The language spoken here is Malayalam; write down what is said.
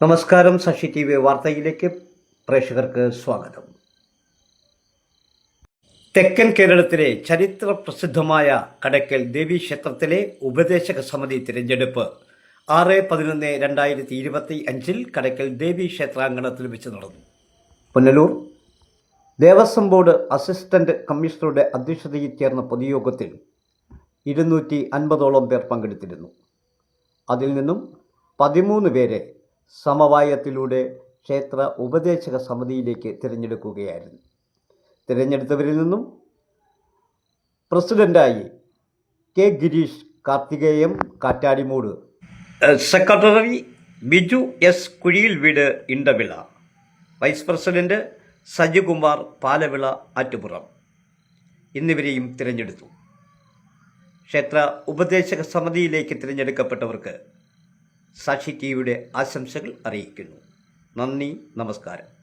നമസ്കാരം സഷി ടി വി വാർത്തയിലേക്ക് പ്രേക്ഷകർക്ക് സ്വാഗതം. തെക്കൻ കേരളത്തിലെ ചരിത്ര പ്രസിദ്ധമായ ദേവി ക്ഷേത്രത്തിലെ ഉപദേശക സമിതി തിരഞ്ഞെടുപ്പ് ആറ് പതിനൊന്ന് രണ്ടായിരത്തി ഇരുപത്തി അഞ്ചിൽ കടക്കൽ ദേവി ക്ഷേത്രാങ്കണത്തിൽ വെച്ച് നടന്നു. പുനലൂർ ദേവസ്വം ബോർഡ് അസിസ്റ്റന്റ് കമ്മീഷണറുടെ അധ്യക്ഷതയിൽ ചേർന്ന പൊതുയോഗത്തിൽ ഇരുന്നൂറ്റി അൻപതോളം പേർ പങ്കെടുത്തിരുന്നു. അതിൽ നിന്നും പതിമൂന്ന് പേരെ സമവായത്തിലൂടെ ക്ഷേത്ര ഉപദേശക സമിതിയിലേക്ക് തിരഞ്ഞെടുക്കുകയായിരുന്നു. തിരഞ്ഞെടുത്തവരിൽ നിന്നും പ്രസിഡന്റായി K Girish Karthikeyam Kattadimoodu secretary Biju S കുഴിയിൽ വീട് ഇണ്ടവിള വൈസ് പ്രസിഡന്റ് സജികുമാർ പാലവിള ആറ്റുപുറം എന്നിവരെയും തിരഞ്ഞെടുത്തു. ക്ഷേത്ര ഉപദേശക സമിതിയിലേക്ക് തിരഞ്ഞെടുക്കപ്പെട്ടവർക്ക് സാക്ഷി ടിവിയുടെ ആശംസകൾ അറിയിക്കുന്നു. നന്ദി നമസ്കാരം.